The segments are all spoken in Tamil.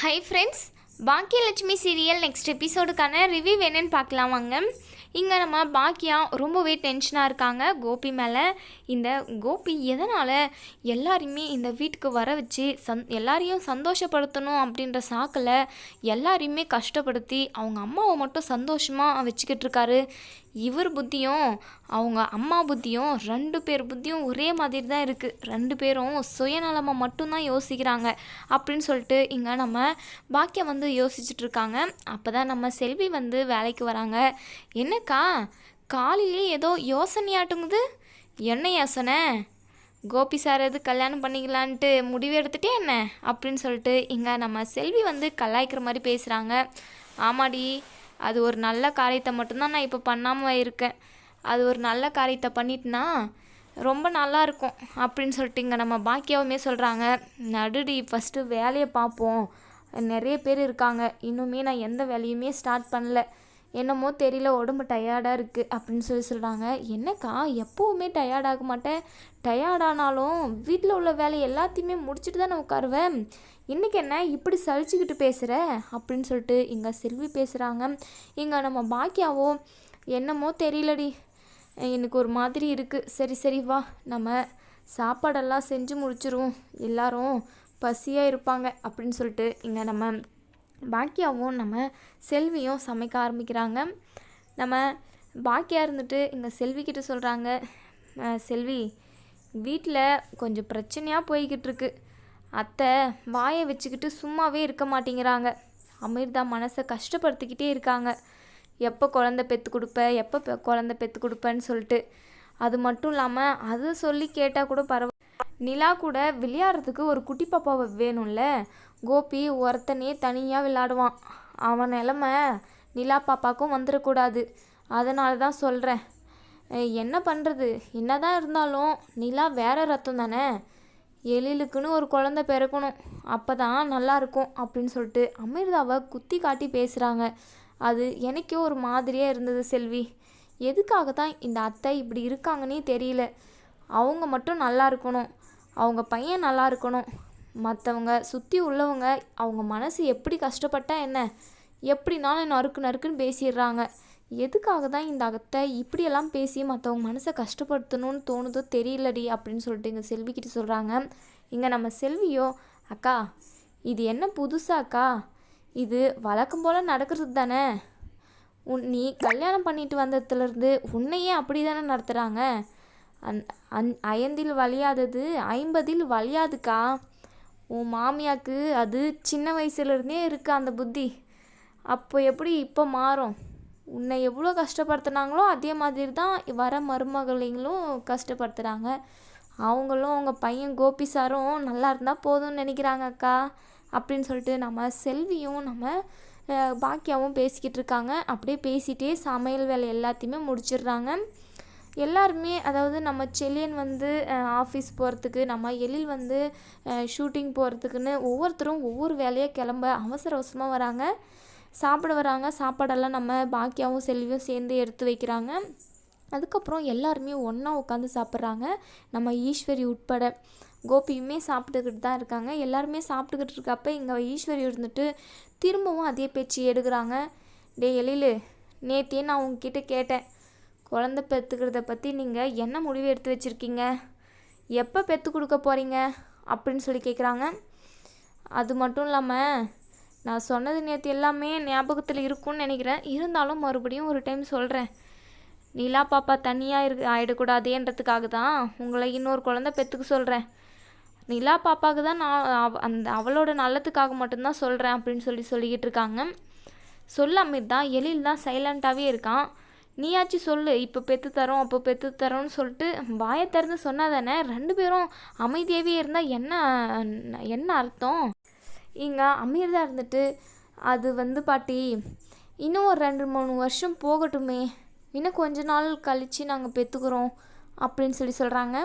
Hi friends Baakiyalakshmi serial next எபிசோடுக்கான review என்னன்னு பார்க்கலாம் வாங்க. இங்கே நம்ம பாக்கியா ரொம்பவே டென்ஷனாக இருக்காங்க கோபி மேலே. இந்த கோபி எதனால் எல்லாரையுமே இந்த வீட்டுக்கு வர வச்சு சந் எல்லாரையும் சந்தோஷப்படுத்தணும் அப்படின்ற சாக்கில் எல்லாரையுமே கஷ்டப்படுத்தி அவங்க அம்மாவை மட்டும் சந்தோஷமாக வச்சுக்கிட்டு இருக்காரு. இவர் புத்தியும் அவங்க அம்மா புத்தியும் ரெண்டு பேர் புத்தியும் ஒரே மாதிரி தான் இருக்குது ரெண்டு பேரும் சுயநலமாக மட்டும்தான் யோசிக்கிறாங்க அப்படின்னு சொல்லிட்டு இங்கே நம்ம பாக்கியம் வந்து யோசிச்சுட்ருக்காங்க அப்போ தான் நம்ம செல்வி வந்து வேலைக்கு வராங்க. என்னக்கா காலையிலே ஏதோ யோசனையாட்டுங்குது? என்ன யோசனை கோபி சார் எது கல்யாணம் பண்ணிக்கலான்ட்டு முடிவு எடுத்துகிட்டே என்ன? அப்படின்னு சொல்லிட்டு இங்கே நம்ம செல்வி வந்து கலாய்க்கிற மாதிரி பேசுகிறாங்க ஆமாடி அது ஒரு நல்ல காரியத்தை மட்டும்தான் நான் இப்போ பண்ணாமல் இருக்கேன். அது ஒரு நல்ல காரியத்தை பண்ணிட்டுனா ரொம்ப நல்லா இருக்கும் அப்படின்னு சொல்லிட்டு இங்கே நம்ம பாக்கியாவுமே சொல்கிறாங்க நடுடி ஃபஸ்ட்டு வேலையை பார்ப்போம். நிறைய பேர் இருக்காங்க. இன்னுமே நான் எந்த வேலையுமே ஸ்டார்ட் பண்ணல. என்னமோ தெரியல உடம்பு டயர்டாக இருக்குது அப்படின்னு சொல்லி சொல்கிறாங்க என்னக்கா எப்போவுமே டயர்டாக மாட்டேன்? டயர்டானாலும் வீட்டில் உள்ள வேலை எல்லாத்தையுமே முடிச்சுட்டு தானே உட்காருவேன்? இன்றைக்கி என்ன இப்படி சலிச்சுக்கிட்டு பேசுகிற அப்படின்னு சொல்லிட்டு இங்கே செல்வி பேசுகிறாங்க இங்கே நம்ம பாக்கியாவோ என்னமோ தெரியலடி. எனக்கு ஒரு மாதிரி இருக்குது சரி சரி வா. நம்ம சாப்பாடெல்லாம் செஞ்சு முடிச்சிருவோம். எல்லாரும் பசியாக இருப்பாங்க அப்படின்னு சொல்லிட்டு இங்கே நம்ம பாக்கியாவும் நம்ம செல்வியும் சமைக்க ஆரம்பிக்கிறாங்க. நம்ம பாக்கியாக இருந்துட்டு இங்கே செல்விக்கிட்ட சொல்கிறாங்க செல்வி வீட்டில் கொஞ்சம் பிரச்சனையாக போய்கிட்டுருக்கு அத்தை வாயை வச்சுக்கிட்டு சும்மாவே இருக்க மாட்டேங்கிறாங்க. அமிர்தா மனசை கஷ்டப்படுத்திக்கிட்டே இருக்காங்க. எப்போ குழந்த பெற்று கொடுப்ப எப்போ குழந்த பெற்று கொடுப்பேன்னு சொல்லிட்டு. அது மட்டும் இல்லாமல் அது சொல்லி கேட்டால் கூட பரவ நிலா கூட விளையாடுறதுக்கு ஒரு குட்டி பாப்பாவை வேணும்ல? கோபி ஒருத்தனே தனியாக விளையாடுவான். அவன் நிலமை நிலா பாப்பாக்கும் வந்துடக்கூடாது அதனால தான் சொல்கிறேன் என்ன பண்ணுறது என்னதான் இருந்தாலும் நிலா வேற ரத்தம் தானே? எழிலுக்குன்னு ஒரு குழந்த பிறக்கணும். அப்போ தான் நல்லாயிருக்கும் அப்படின்னு சொல்லிட்டு அமிர்தாவை குத்தி காட்டி பேசுகிறாங்க அது எனக்கே ஒரு மாதிரியாக இருந்தது செல்வி. எதுக்காக தான் இந்த அத்தை இப்படி இருக்காங்கன்னே தெரியல. அவங்க மட்டும் நல்லா இருக்கணும். அவங்க பையன் நல்லா இருக்கணும். மற்றவங்க சுற்றி உள்ளவங்க அவங்க மனசு எப்படி கஷ்டப்பட்டா என்ன? எப்படினாலும் நறுக்கு நறுக்குன்னு பேசிடுறாங்க. எதுக்காக தான் இந்த அகத்தை இப்படியெல்லாம் பேசி மற்றவங்க மனசை கஷ்டப்படுத்தணும்னு தோணுதோ தெரியலடி அப்படின்னு சொல்லிட்டு இங்கே செல்விக்கிட்ட சொல்கிறாங்க இங்கே நம்ம செல்வியோ அக்கா இது என்ன புதுசா அக்கா? இது வழக்கம் போல் நடக்கிறது தானே? உன் நீ கல்யாணம் பண்ணிட்டு வந்ததுலேருந்து உன்னையே அப்படி தானே நடத்துகிறாங்க அந் அந் ஐந்தில் வலியாதது ஐம்பதில் வலியாதுக்கா? உன் மாமியாக்கு அது சின்ன வயசுலேருந்தே இருக்கு அந்த புத்தி. அப்போ எப்படி இப்போ மாறும்? உன்னை எவ்வளோ கஷ்டப்படுத்துனாங்களோ அதே மாதிரி தான் வர மருமகளைங்களும் கஷ்டப்படுத்துகிறாங்க அவங்களும் அவங்க பையன் கோபி சாரும் நல்லா இருந்தால் போதும்னு நினைக்கிறாங்க அக்கா அப்படின்னு சொல்லிட்டு நம்ம செல்வியும் நம்ம பாக்கியாவும் பேசிக்கிட்டு இருக்காங்க. அப்படியே பேசிகிட்டே சமையல் வேலை எல்லாத்தையுமே முடிச்சிடுறாங்க. எல்லாருமே அதாவது நம்ம செல்லியன் வந்து ஆஃபீஸ் போகிறதுக்கு நம்ம எழில் வந்து ஷூட்டிங் போகிறதுக்குன்னு ஒவ்வொருத்தரும் ஒவ்வொரு வேலையாக கிளம்ப அவசர அவசரமாக வராங்க. சாப்பிட வராங்க. சாப்பாடெல்லாம் நம்ம பாக்கியாவும் செல்வியும் சேர்ந்து எடுத்து வைக்கிறாங்க. அதுக்கப்புறம் எல்லாருமே ஒன்றா உட்காந்து சாப்பிட்றாங்க. நம்ம ஈஸ்வரி உட்பட கோபியுமே சாப்பிட்டுக்கிட்டு தான் இருக்காங்க. எல்லாருமே சாப்பிட்டுக்கிட்டு இருக்கப்ப இங்கே ஈஸ்வரி இருந்துட்டு திரும்பவும் அதே பேச்சு எடுக்கிறாங்க. டே எழிலு நேத்தியே நான் உங்ககிட்ட கேட்டேன். குழந்த பெற்றுக்கிறத பற்றி நீங்கள் என்ன முடிவு எடுத்து வச்சுருக்கீங்க? எப்போ பெற்று கொடுக்க போகிறீங்க அப்படின்னு சொல்லி கேட்குறாங்க அது மட்டும் இல்லாமல் நான் சொன்னது நேற்று எல்லாமே ஞாபகத்தில் இருக்கும்னு நினைக்கிறேன். இருந்தாலும் மறுபடியும் ஒரு டைம் சொல்கிறேன் நிலா பாப்பா தனியாக இரு ஆகிடக்கூடாதேன்றதுக்காக தான் உங்களை இன்னொரு குழந்தை பெற்றுக்க சொல்கிறேன் நிலா பாப்பாவுக்கு தான் நான் அவ- அந்த அவளோட நல்லதுக்காக மட்டும்தான் சொல்கிறேன் அப்படின்னு சொல்லி சொல்லிக்கிட்டு இருக்காங்க. சொல்ல தான் எழில் தான் சைலண்ட்டாகவே இருக்கான். நீயாச்சும் சொல்லு இப்போ பெற்று தரோம் அப்போ பெற்று தரோன்னு சொல்லிட்டு வாயை திறந்து சொன்னா தானே? ரெண்டு பேரும் அமைதியாகவே இருந்தால் என்ன என்ன அர்த்தம்? இங்கே அமீர்தா இருந்துட்டு அது வந்து பாட்டி இன்னும் ஒரு ரெண்டு மூணு வருஷம் போகட்டுமே. இன்னும் கொஞ்ச நாள் கழித்து நாங்கள் பெற்றுக்குறோம் அப்படின்னு சொல்லி சொல்கிறாங்க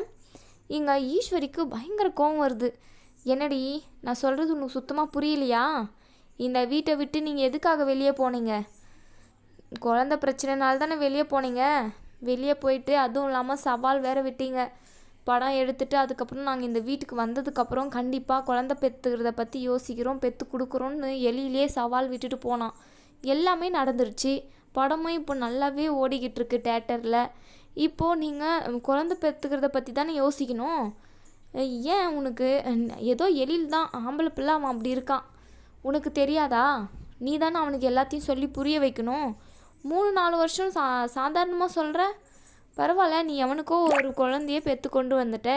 இங்கே ஈஸ்வரிக்கு பயங்கர கோவம் வருது. என்னடி நான் சொல்கிறது உனக்கு சுத்தமாக புரியலையா? இந்த வீட்டை விட்டு நீங்கள் எதுக்காக வெளியே போனீங்க? குழந்த பிரச்சனைனால தானே வெளியே போனீங்க? வெளியே போயிட்டு அதுவும் இல்லாமல் சவால் வேறு விட்டீங்க. படம் எடுத்துட்டு அதுக்கப்புறம் நாங்கள் இந்த வீட்டுக்கு வந்ததுக்கப்புறம் கண்டிப்பாக குழந்த பெற்றுக்கிறத பற்றி யோசிக்கிறோம் பெற்று கொடுக்குறோன்னு எலியிலே சவால் விட்டுட்டு போனான். எல்லாமே நடந்துருச்சு. படமும் இப்போ நல்லாவே ஓடிக்கிட்டு இருக்கு தேட்டரில் இப்போது நீங்கள் குழந்த பெற்றுக்கிறத பற்றி தானே யோசிக்கணும்? ஏன் உனக்கு? ஏதோ எழில் தான் ஆம்பளை பிள்ளை அவன் அப்படி இருக்கான். உனக்கு தெரியாதா? நீ தானே அவனுக்கு எல்லாத்தையும் சொல்லி புரிய வைக்கணும். மூணு நாலு வருஷம் சா சாதாரணமாக சொல்கிற பரவாயில்ல நீ எவனுக்கோ ஒரு குழந்தைய பெற்று கொண்டு வந்துட்ட.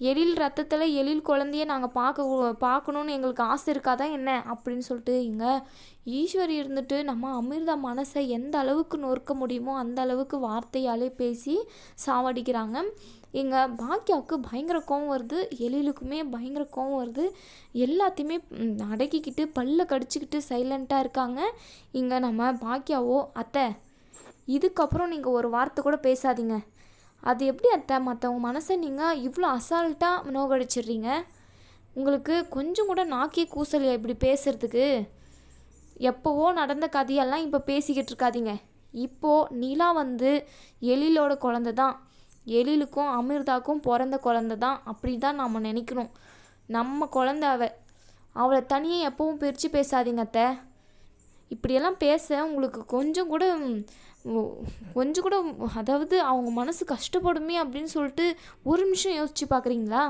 எழில் ரத்தத்தில் எழில் குழந்தைய நாங்கள் பார்க்க பார்க்கணுன்னு எங்களுக்கு ஆசை இருக்காதா என்ன? அப்படின்னு சொல்லிட்டு இங்கே ஈஸ்வரி இருந்துட்டு நம்ம அமிர்தா மனசை எந்த அளவுக்கு நொறுக்க முடியுமோ அந்த அளவுக்கு வார்த்தையாலே பேசி சாவடிக்கிறாங்க. எங்கள் பாக்கியாவுக்கு பயங்கர கோவம் வருது எழிலுக்குமே பயங்கர கோவம் வருது. எல்லாத்தையுமே அடக்கிக்கிட்டு பல்ல கடிச்சிக்கிட்டு சைலண்ட்டாக இருக்காங்க. இங்கே நம்ம பாக்கியாவோ அத்தை இதுக்கப்புறம் நீங்கள் ஒரு வார்த்தை கூட பேசாதீங்க. அது எப்படி அத்தை? மற்றவங்க மனசை நீங்கள் இவ்வளோ அசால்ட்டாக நோகடிச்சிடுறீங்க உங்களுக்கு கொஞ்சம் கூட நாக்கே கூசலையா இப்படி பேசுகிறதுக்கு எப்போவோ நடந்த கதையெல்லாம் இப்போ பேசிக்கிட்டு இருக்காதீங்க. இப்போது நிலா வந்து எழிலோட குழந்த தான். எழிலுக்கும் அமிர்தாக்கும் பிறந்த குழந்த தான் அப்படி தான் நாம் நினைக்கணும். நம்ம குழந்த அவ. அவளை தனியாக எப்பவும் பிரித்து பேசாதீங்க அத்தை. இப்படியெல்லாம் பேச உங்களுக்கு கொஞ்சம் கூட கொஞ்சம் கூட அதாவது அவங்க மனசு கஷ்டப்படுமே அப்படின்னு சொல்லிட்டு ஒரு நிமிஷம் யோசிச்சு பார்க்குறீங்களா?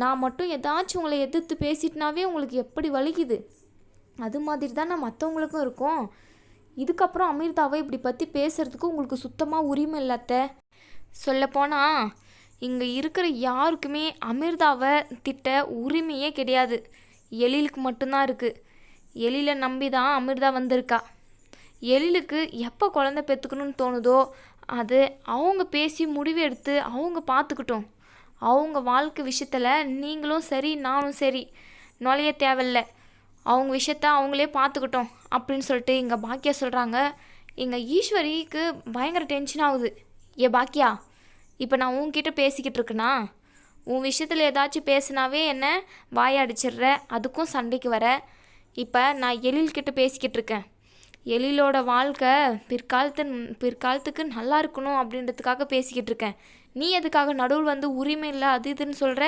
நான் மட்டும் ஏதாச்சும் உங்களை எதிர்த்து பேசிட்டுனாவே உங்களுக்கு எப்படி வலிக்குது? அது மாதிரி தான் நான் மற்றவங்களுக்கும் இருக்கும். இதுக்கப்புறம் அமிர்தாவை இப்படி பற்றி பேசுகிறதுக்கு உங்களுக்கு சுத்தமாக உரிமை இல்லாத்த சொல்லப்போனால் இங்கே இருக்கிற யாருக்குமே அமிர்தாவை திட்ட உரிமையே கிடையாது. எழிலுக்கு மட்டும்தான் இருக்குது எழிலை நம்பி தான் அமிர்தா வந்திருக்கா. எழிலுக்கு எப்போ குழந்த பெற்றுக்கணும்னு தோணுதோ அது அவங்க பேசி முடிவு எடுத்து அவங்க பார்த்துக்கிட்டோம் அவங்க வாழ்க்கை விஷயத்தில் நீங்களும் சரி நானும் சரி நுழைய தேவையில்ல. அவங்க விஷயத்த அவங்களே பார்த்துக்கிட்டோம் அப்படின்னு சொல்லிட்டு இங்கே பாக்கியா சொல்கிறாங்க இங்கே ஈஸ்வரிக்கு பயங்கர டென்ஷன் ஆகுது. ஏ பாக்கியா இப்போ நான் உன்கிட்ட பேசிக்கிட்டு இருக்கேனா? உன் விஷயத்தில் ஏதாச்சும் பேசினாவே என்ன வாயடிச்சிடுற அதுக்கும் சண்டைக்கு வர. இப்போ நான் எழில்கிட்ட பேசிக்கிட்டு இருக்கேன். எழிலோட வாழ்க்கை பிற்காலத்து பிற்காலத்துக்கு நல்லா இருக்கணும் அப்படின்றதுக்காக பேசிக்கிட்டு இருக்கேன். நீ எதுக்காக நடுவில் வந்து உரிமை இல்லை அது இதுன்னு சொல்கிற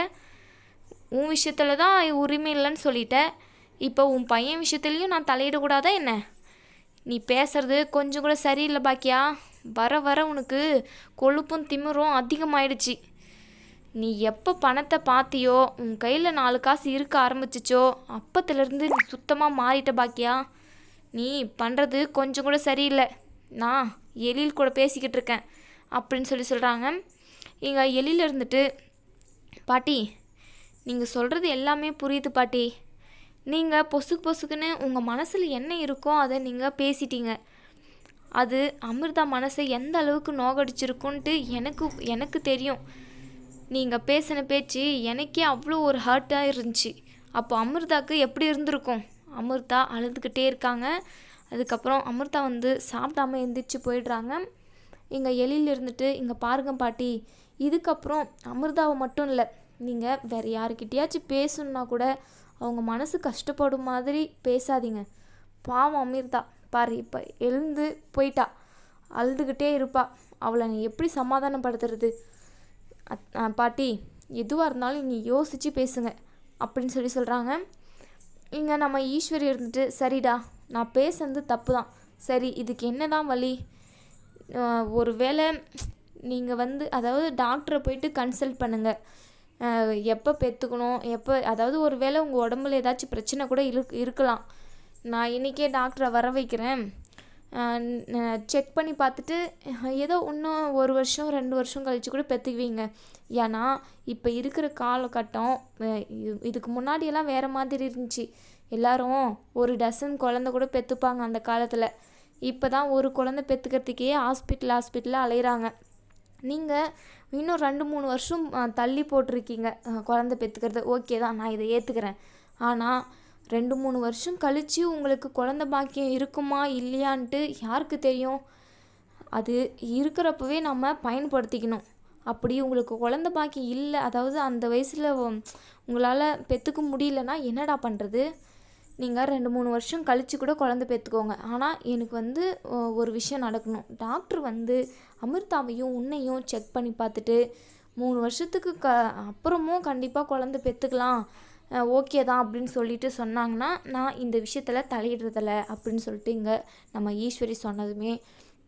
உன் விஷயத்தில் தான் உரிமை இல்லைன்னு சொல்லிட்டேன் இப்போ உன் பையன் விஷயத்துலேயும் நான் தலையிடக்கூடாதா என்ன? நீ பேசுறது கொஞ்சம் கூட சரியில்லை பாக்கியா? வர வர உனக்கு கொழுப்பும் திமிரும் அதிகமாயிடுச்சு. நீ எப்போ பணத்தை பார்த்தியோ உன் கையில் நாலு காசு இருக்க ஆரம்பிச்சிச்சோ அப்பத்துலேருந்து நீ சுத்தமாக மாறிட்ட பாக்கியா? நீ பண்ணுறது கொஞ்சம் கூட சரியில்லை. நான் எழில் கூட பேசிக்கிட்டு இருக்கேன் அப்படின்னு சொல்லி சொல்கிறாங்க இங்கே எழில் இருந்துட்டு பாட்டி நீங்கள் சொல்கிறது எல்லாமே புரியுது பாட்டி. நீங்கள் பொசுக்கு பொசுக்குன்னு உங்கள் மனசில் என்ன இருக்கோ அதை நீங்கள் பேசிட்டீங்க. அது அமிர்தா மனசை எந்த அளவுக்கு நோகடிச்சிருக்குன்ட்டு எனக்கு எனக்கு தெரியும். நீங்கள் பேசின பேச்சு எனக்கே அவ்வளோ ஒரு ஹர்ட்டாக இருந்துச்சு. அப்போ அமிர்தாக்கு எப்படி இருந்திருக்கும்? அமிர்தா அழுதுகிட்டே இருக்காங்க. அதுக்கப்புறம் அமிர்தா வந்து சாப்பிடாம எந்திரிச்சு போயிடுறாங்க. இங்கே எலியில் இருந்துட்டு இங்கே பாருங்க பாட்டி இதுக்கப்புறம் அமிர்தாவை மட்டும் இல்லை நீங்கள் வேறு யாருக்கிட்டேயாச்சும் பேசணுன்னா கூட அவங்க மனசு கஷ்டப்படும் மாதிரி பேசாதீங்க. பாவம் அமிர்தா. பாரு இப்போ எழுந்து போயிட்டா. அழுதுகிட்டே இருப்பா. அவளை நீ எப்படி சமாதானப்படுத்துறது? அத்- பாட்டி எதுவாக இருந்தாலும் நீ யோசித்து பேசுங்க அப்படின்னு சொல்லி சொல்கிறாங்க இங்கே நம்ம ஈஸ்வரி இருந்துட்டு சரிடா நான் பேசுனது தப்பு தான் சரி இதுக்கு என்ன தான் வழி? ஒரு வேளை நீங்கள் வந்து அதாவது டாக்டரை போயிட்டு கன்சல்ட் பண்ணுங்கள் எப்போ பெற்றுக்கணும் எப்போ அதாவது ஒரு வேளை உங்கள் உடம்புல ஏதாச்சும் பிரச்சனை கூட இருக்கு இருக்கலாம். நான் இன்றைக்கே டாக்டரை வர வைக்கிறேன். செக் பண்ணி பார்த்துட்டு ஏதோ இன்னும் ஒரு வருஷம் ரெண்டு வருஷம் கழித்து கூட பெற்றுக்குவீங்க ஏன்னா இப்போ இருக்கிற காலகட்டம் இது- இதுக்கு முன்னாடியெல்லாம் வேறு மாதிரி இருந்துச்சு. எல்லாரும் ஒரு டசன் குழந்த கூட பெற்றுப்பாங்க அந்த காலத்தில். இப்போ தான் ஒரு குழந்த பெற்றுக்கிறதுக்கே ஹாஸ்பிட்டல் ஹாஸ்பிட்டலில் அலையிறாங்க. நீங்கள் இன்னும் ரெண்டு மூணு வருஷம் தள்ளி போட்டிருக்கீங்க. குழந்த பெற்றுக்கிறது ஓகே தான் நான் இதை ஏற்றுக்கிறேன் ஆனால் ரெண்டு மூணு வருஷம் கழித்து உங்களுக்கு குழந்த பாக்கியம் இருக்குமா இல்லையான்ட்டு யாருக்கு தெரியும்? அது இருக்கிறப்பவே நம்ம பயன்படுத்திக்கணும். அப்படி உங்களுக்கு குழந்த பாக்கியம் இல்லை. அதாவது அந்த வயசில் உங்களால் பெற்றுக்க முடியலன்னா என்னடா பண்ணுறது நீங்கள் ரெண்டு மூணு வருஷம் கழித்து கூட குழந்த பெற்றுக்கோங்க ஆனால் எனக்கு வந்து ஒரு விஷயம் நடக்கணும். டாக்டர் வந்து அமிர்தாவையும் உன்னையும் செக் பண்ணி பார்த்துட்டு மூணு வருஷத்துக்கு க அப்புறமும் கண்டிப்பாக குழந்த பெற்றுக்கலாம் ஓகே தான் அப்படின்னு சொல்லிட்டு சொன்னாங்கன்னா நான் இந்த விஷயத்தில் தலையிடுறதில்ல அப்படின்னு சொல்லிட்டு இங்கே நம்ம ஈஸ்வரி சொன்னதுமே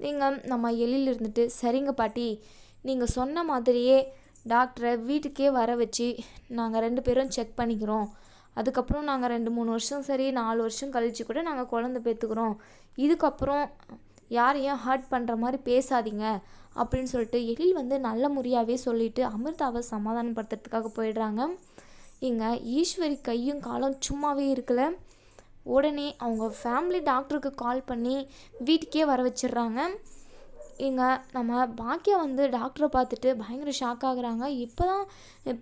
நீங்கள் நம்ம எழில் இருந்துட்டு சரிங்க பாட்டி நீங்கள் சொன்ன மாதிரியே டாக்டரை வீட்டுக்கே வர வச்சு நாங்கள் ரெண்டு பேரும் செக் பண்ணிக்கிறோம். அதுக்கப்புறம் நாங்கள் ரெண்டு மூணு வருஷம் சரி நாலு வருஷம் கழித்து கூட நாங்கள் குழந்த பேத்துக்கிறோம் இதுக்கப்புறம் யாரையும் ஹர்ட் பண்ணுற மாதிரி பேசாதீங்க அப்படின்னு சொல்லிட்டு எழில் வந்து நல்ல முறையாகவே சொல்லிவிட்டு அமிர்தாவை சமாதானப்படுத்துறதுக்காக போயிடுறாங்க. இங்கே ஈஸ்வரி கையும் காலும் சும்மாவே இருக்கல. உடனே அவங்க ஃபேமிலி டாக்டருக்கு கால் பண்ணி வீட்டுக்கே வர வச்சிடுறாங்க. இங்கே நம்ம பாக்கியா வந்து டாக்டரை பார்த்துட்டு பயங்கர ஷாக் ஆகுறாங்க. இப்போ தான்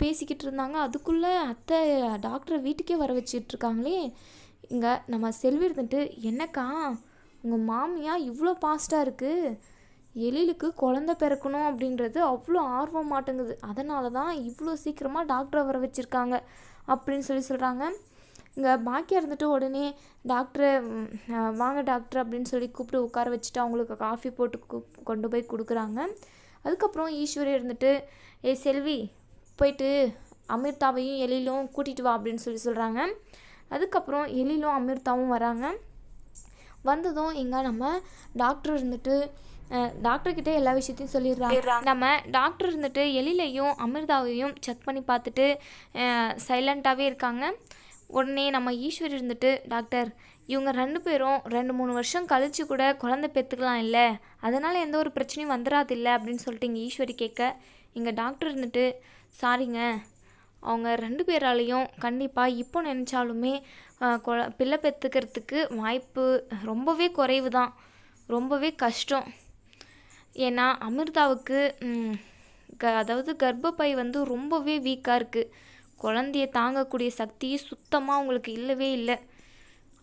பேசிக்கிட்டு இருந்தாங்க. அதுக்குள்ளே அத்தை டாக்டரை வீட்டுக்கே வர வச்சிட்ருக்காங்களே இங்கே நம்ம செல்வி இருந்துட்டு என்னக்கா உங்கள் மாமியா இவ்வளோ ஃபாஸ்ட்டாக இருக்குது எழிலுக்கு குழந்த பிறக்கணும் அப்படின்றது அவ்வளோ ஆர்வம் மாட்டேங்குது. அதனால தான் இவ்வளோ சீக்கிரமாக டாக்டரை வர வச்சுருக்காங்க அப்படின்னு சொல்லி சொல்கிறாங்க இங்கே பாக்கியா இருந்துட்டு உடனே டாக்டரை வாங்க டாக்டர் அப்படின்னு சொல்லி கூப்பிட்டு உட்கார வச்சுட்டு அவங்களுக்கு காஃபி போட்டு கொண்டு போய் கொடுக்குறாங்க. அதுக்கப்புறம் ஈஸ்வரி இருந்துட்டு ஏ செல்வி போயிட்டு அமிர்தாவையும் எழிலும் கூட்டிகிட்டு வா அப்படின்னு சொல்லி சொல்கிறாங்க அதுக்கப்புறம் எழிலும் அமிர்தாவும் வராங்க. வந்ததும் இங்கே நம்ம டாக்டர் இருந்துட்டு டாக்டர்கிட்ட எல்லா விஷயத்தையும் சொல்லிடுறாங்க. நம்ம டாக்டர் இருந்துட்டு எழிலையும் அமிர்தாவையும் செக் பண்ணி பார்த்துட்டு சைலண்ட்டாகவே இருக்காங்க. உடனே நம்ம ஈஸ்வரி இருந்துட்டு டாக்டர் இவங்க ரெண்டு பேரும் ரெண்டு மூணு வருஷம் கழிச்சு கூட குழந்தை பெற்றுக்கலாம் இல்லை. அதனால் எந்த ஒரு பிரச்சனையும் வந்துடாது இல்லை அப்படின்னு சொல்லிட்டு இங்கே ஈஸ்வரி கேட்க இங்கே டாக்டர் இருந்துட்டு சாரிங்க அவங்க ரெண்டு பேராலையும் கண்டிப்பாக இப்போ நினச்சாலுமே பிள்ளை பெற்றுக்கிறதுக்கு வாய்ப்பு ரொம்பவே குறைவு தான் ரொம்பவே கஷ்டம். ஏன்னா அமிர்தாவுக்கு க அதாவது கர்ப்பப்பை வந்து ரொம்பவே வீக்காக இருக்குது குழந்தைய தாங்கக்கூடிய சக்தி சுத்தமாக அவங்களுக்கு இல்லவே இல்லை.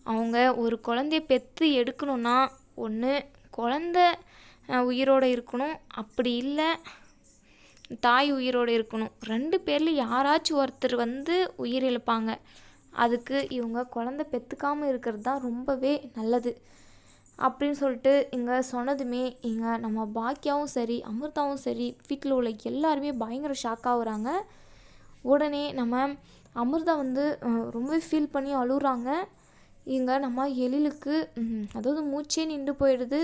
அவங்க ஒரு குழந்தைய பெற்று எடுக்கணும்னா ஒன்று குழந்த உயிரோடு உயிரோட இருக்கணும். அப்படி இல்லை தாய் உயிரோடு இருக்கணும். ரெண்டு பேரில் யாராச்சும் ஒருத்தர் வந்து உயிர் இழப்பாங்க. அதுக்கு இவங்க குழந்த பெற்றுக்காமல் இருக்கிறது தான் ரொம்பவே நல்லது. அப்படின்னு சொல்லிட்டு இங்கே சொன்னதுமே இங்கே நம்ம பாக்கியாவும் சரி அமிர்தாவும் சரி வீட்டில் உள்ள எல்லாருமே பயங்கர ஷாக் ஆகுறாங்க. உடனே நம்ம அமிர்தா வந்து ரொம்ப ரொம்பவே ஃபீல் பண்ணி அழுகுறாங்க. இங்கே நம்ம எழிலுக்கு அதாவது மூச்சே நின்று போயிடுது.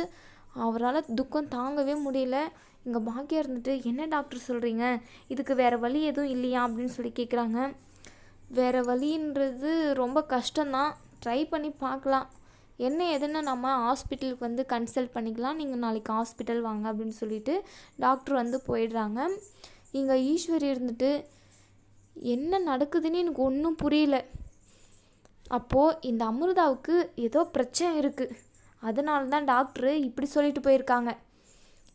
அவரால் துக்கம் தாங்கவே முடியல. இங்கே பாக்கியா இருந்துட்டு என்ன டாக்டர் சொல்கிறீங்க இதுக்கு வேறு வழி எதுவும் இல்லையா? அப்படின்னு சொல்லி கேட்குறாங்க வேறு வழின்றது ரொம்ப கஷ்டம்தான். ட்ரை பண்ணி பார்க்கலாம் என்ன எதுன்னு நம்ம ஹாஸ்பிட்டலுக்கு வந்து கன்சல்ட் பண்ணிக்கலாம். நீங்கள் நாளைக்கு ஹாஸ்பிட்டல் வாங்க அப்படின்னு சொல்லிட்டு டாக்டர் வந்து போயிடுறாங்க. இங்கே ஈஸ்வரி இருந்துட்டு என்ன நடக்குதுன்னு எனக்கு ஒன்றும் புரியல. அப்போது இந்த அமிர்தாவுக்கு ஏதோ பிரச்சனை இருக்குது அதனால தான் டாக்டரு இப்படி சொல்லிட்டு போயிருக்காங்க.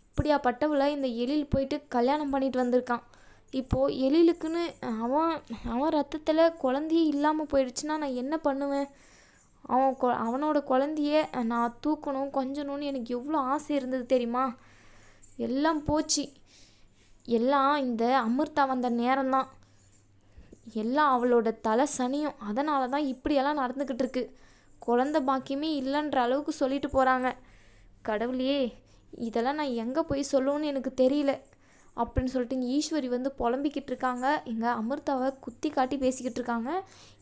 இப்படியாப்பட்டவில் இந்த எழில் போயிட்டு கல்யாணம் பண்ணிட்டு வந்திருக்கான். இப்போது எழிலுக்குன்னு அவன் அவன் ரத்தத்தில் குழந்தையே இல்லாமல் போயிடுச்சுன்னா நான் என்ன பண்ணுவேன்? அவன் கொ அவனோட குழந்தைய நான் தூக்கணும் கொஞ்சணும்னு எனக்கு எவ்வளோ ஆசை இருந்தது தெரியுமா? எல்லாம் போச்சு. எல்லாம் இந்த அமிர்தா வந்த நேரம்தான். எல்லாம் அவளோட தலை சனியும். அதனால தான் இப்படியெல்லாம் நடந்துக்கிட்டு இருக்கு குழந்த பாக்கியமே இல்லைன்ற அளவுக்கு சொல்லிட்டு போகிறாங்க கடவுளே இதெல்லாம் நான் எங்கே போய் சொல்லுவேன்னு எனக்கு தெரியல. அப்படின்னு சொல்லிட்டு இங்கே ஈஸ்வரி வந்து புலம்பிக்கிட்டு இருக்காங்க. இங்கே அமிர்தாவை குத்தி காட்டி பேசிக்கிட்டு இருக்காங்க.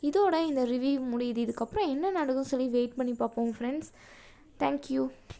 இதோட இந்த ரிவ்யூ முடியுது. இதுக்கப்புறம் என்ன நடக்கும்னு சொல்லி வெயிட் பண்ணி பார்ப்போம் ஃப்ரெண்ட்ஸ் தேங்க்யூ